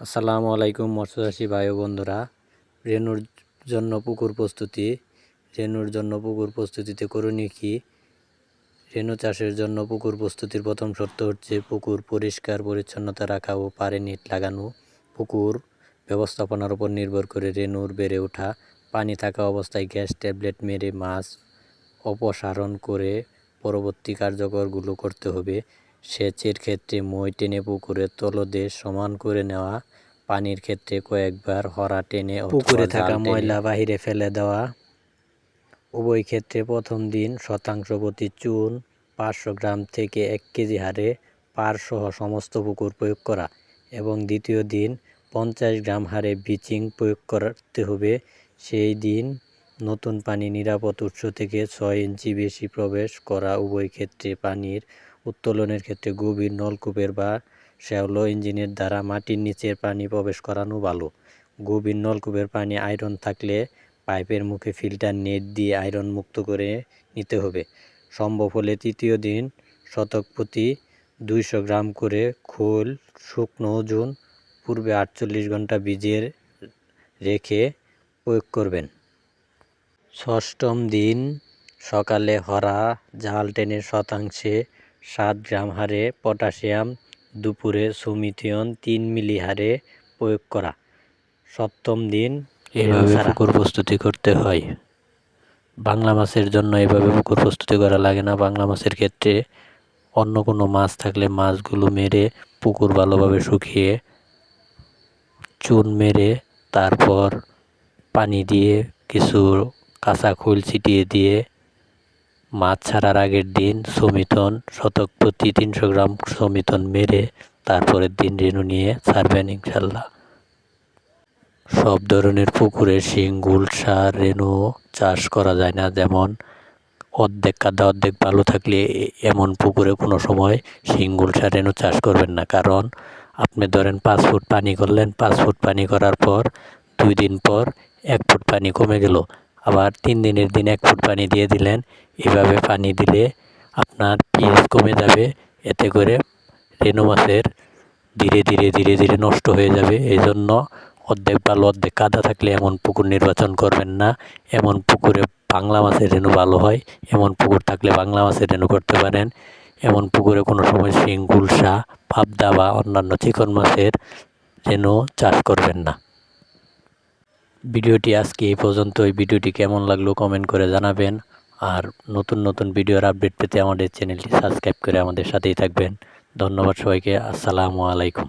আসসালামু আলাইকুম মৎস্যচাষী ভাই বন্ধুরা। রেনুর জন্য পুকুর প্রস্তুতি। রেনুর জন্য পুকুর প্রস্তুতিতে করণীয় কি? রেনু চাষের জন্য পুকুর প্রস্তুতির প্রথম শর্ত হচ্ছে পুকুর পরিষ্কার, পরিচ্ছন্নতা রাখা ও পারে নেট লাগানো। পুকুর ব্যবস্থাপনার উপর নির্ভর করে রেনুর বেড়ে ওঠা, পানি থাকা অবস্থায় গ্যাস, ট্যাবলেট, মেরে মাছ অপসারণ করে পরবর্তী কার্যকরগুলো করতে হবে। সেচের ক্ষেত্রে মই টেনে পুকুরের তলদেশ সমান করে নেওয়া পানির ক্ষেত্রে কয়েকবার হরা টেনে পুকুরে থাকা ময়লা বাহিরে ফেলে দেওয়া উভয় ক্ষেত্রে প্রথম দিন শতাংশ প্রতি চুন পাঁচশো গ্রাম থেকে এক কেজি হারে পার সহ সমস্ত পুকুর প্রয়োগ করা এবং দ্বিতীয় দিন পঞ্চাশ গ্রাম হারে ব্লিচিং প্রয়োগ করতে হবে। সেই দিন নতুন পানি নিরাপদ উৎস থেকে ছয় ইঞ্চি বেশি প্রবেশ করা উভয় ক্ষেত্রে পানির উত্তোলনের ক্ষেত্রে গভীর নলকূপের বা শ্যাওলো ইঞ্জিনের দ্বারা মাটির নিচের পানি প্রবেশ করানো ভালো। গভীর নলকূপের পানি আয়রন থাকলে পাইপের মুখে ফিল্টার নেট দিয়ে আয়রন মুক্ত করে নিতে হবে। সম্ভব হলে তৃতীয় দিন শতক প্রতি দুইশো গ্রাম করে খোল, শুকনো ওজন, পূর্বে আটচল্লিশ ঘণ্টা ভিজিয়ে রেখে প্রয়োগ করবেন। ষষ্ঠম দিন সকালে হরা জাল টেনে শতাংশে সাত গ্রাম হারে পটাশিয়াম দুপুরে সুমিথিয়ন তিন মিলি হারে প্রয়োগ করা। সপ্তম দিন এভাবে পুকুর প্রস্তুতি করতে হয়। বাংলা মাছের জন্য এভাবে পুকুর প্রস্তুতি করা লাগে না। বাংলা মাছের ক্ষেত্রে অন্য কোনো মাছ থাকলে মাছগুলো মেরে পুকুর ভালোভাবে শুকিয়ে চুন মেরে তারপর পানি দিয়ে কিছু কাঁচা খোল ছিটিয়ে দিয়ে মাছ ছাড়ার আগের দিন সমিতন শতক প্রতি তিনশো গ্রাম সমিতন মেরে তারপরের দিন রেণু নিয়ে ছাড়বেন ইনশাল্লাহ। সব ধরনের পুকুরে শিং গুলশা রেণু চাষ করা যায় না। যেমন, অর্ধেক কাদা, অর্ধেক ভালো থাকলে এমন পুকুরে কোনো সময় শিং গুলশা রেণু চাষ করবেন না। কারণ, আপনি ধরেন পাঁচ ফুট পানি করলেন, পাঁচ ফুট পানি করার পর, দুই দিন পর এক ফুট পানি কমে গেল। আবার তিন দিনের দিন এক ফুট পানি দিয়ে দিলেন। এভাবে পানি দিলে আপনার পিএস কমে যাবে। এতে করে রেণু মাছের ধীরে ধীরে ধীরে ধীরে নষ্ট হয়ে যাবে। এই জন্য অর্ধেক ভালো, অর্ধেক কাদা থাকলে এমন পুকুর নির্বাচন করবেন না। এমন পুকুরে বাংলা মাছের রেণু ভালো হয়। এমন পুকুর থাকলে বাংলা মাছের রেণু করতে পারেন। এমন পুকুরে কোনো সময় শিং গুলশা পাবদা বা অন্যান্য চিকন মাছের রেণু চাষ করবেন না। ভিডিওটি আজকে এই পর্যন্ত এই ভিডিওটি কেমন লাগল কমেন্ট করে জানাবেন। আর নতুন নতুন ভিডিওর আপডেট পেতে আমাদের চ্যানেলটি সাবস্ক্রাইব করে আমাদের সাথেই থাকবেন। ধন্যবাদ সবাইকে। আসসালামু আলাইকুম।